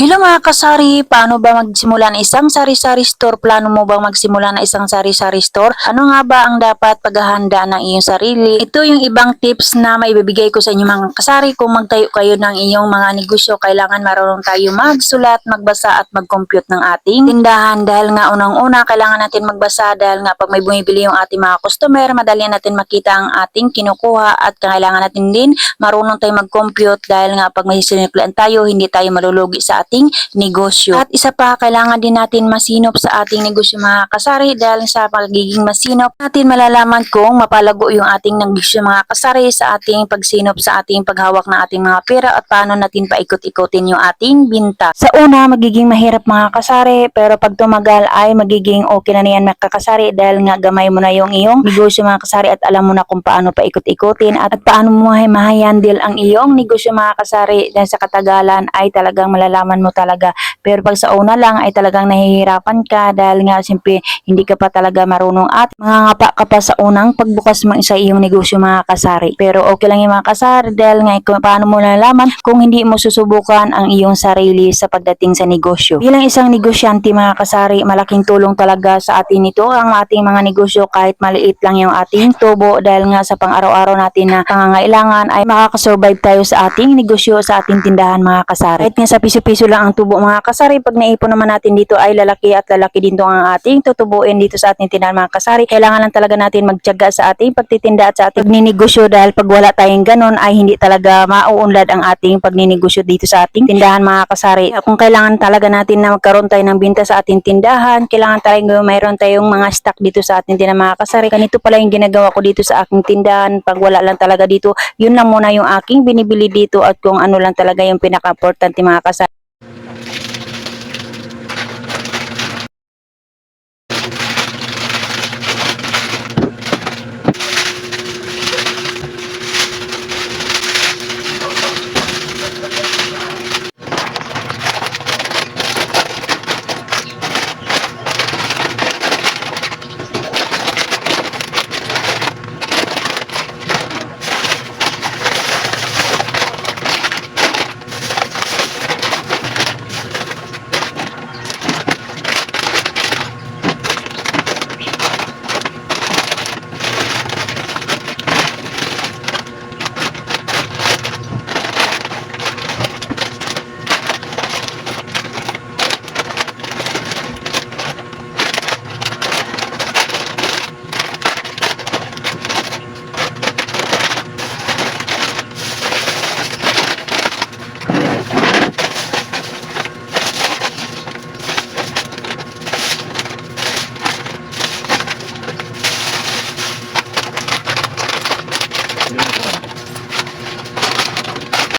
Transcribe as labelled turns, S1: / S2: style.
S1: Hello mga kasari, paano ba magsimula ng isang sari-sari store? Plano mo bang magsimula ng isang sari-sari store? Ano nga ba ang dapat paghahanda ng iyong sarili? Ito yung ibang tips na maibibigay ko sa inyo mga kasari kung magtayo kayo ng iyong mga negosyo. Kailangan marunong tayo magsulat, magbasa at mag-compute ng ating tindahan dahil nga unang-una kailangan natin magbasa dahil nga pag may bumibili yung ating mga customer, madali natin makita ang ating kinukuha at kailangan natin din marunong tayo mag-compute dahil nga pag may siniplan tayo, hindi tayo malulugi sa negosyo. At isa pa, kailangan din natin masinop sa ating negosyo mga kasari dahil sa pagiging masinop, natin malalaman kung mapalago yung ating negosyo mga kasari sa ating pagsinop sa ating paghawak ng ating mga pera at paano natin paikot-ikotin yung ating binta. Sa una, magiging mahirap mga kasari pero pag tumagal ay magiging okay na niyan mga dahil nga gamay mo na yung iyong negosyo mga kasari at alam mo na kung paano paikot-ikotin at, at paano mo mahandle ang iyong negosyo mga kasari dahil sa katagalan ay talagang malalaman mo talaga. Pero pag sa una lang ay talagang nahihirapan ka dahil nga simple hindi ka pa talaga marunong at mangangapa ka pa sa unang pagbukas mo sa iyong negosyo mga kasari. Pero okay lang yung mga kasari dahil nga paano mo nalaman kung hindi mo susubukan ang iyong sarili sa pagdating sa negosyo. Bilang isang negosyante mga kasari, malaking tulong talaga sa atin ito ang ating mga negosyo kahit maliit lang yung ating tubo dahil nga sa pang-araw-araw natin na pangangailangan ay makakasurvive tayo sa ating negosyo, sa ating tindahan mga kasari. Kahit nga sa piso-piso lang ang tubo mga kasari, pag naipon naman natin dito ay lalaki at lalaki din to ang ating tutubuin dito sa ating tindahan mga kasari. Kailangan lang talaga natin magtiyaga sa ating pagtitinda at sa ating pagninegosyo dahil pag wala tayong ganon ay hindi talaga mauunlad ang ating pagninegosyo dito sa ating tindahan mga kasari. Kung kailangan talaga natin na magkaroon tayo ng binta sa ating tindahan, kailangan talaga mayroon tayong mga stock dito sa ating tindahan mga kasari. Ganito pala yung ginagawa ko dito sa aking tindahan. Pag wala lang talaga dito, yun lang muna yung aking binibili dito at kung ano lang talaga yung pinaka-importante mga kasari.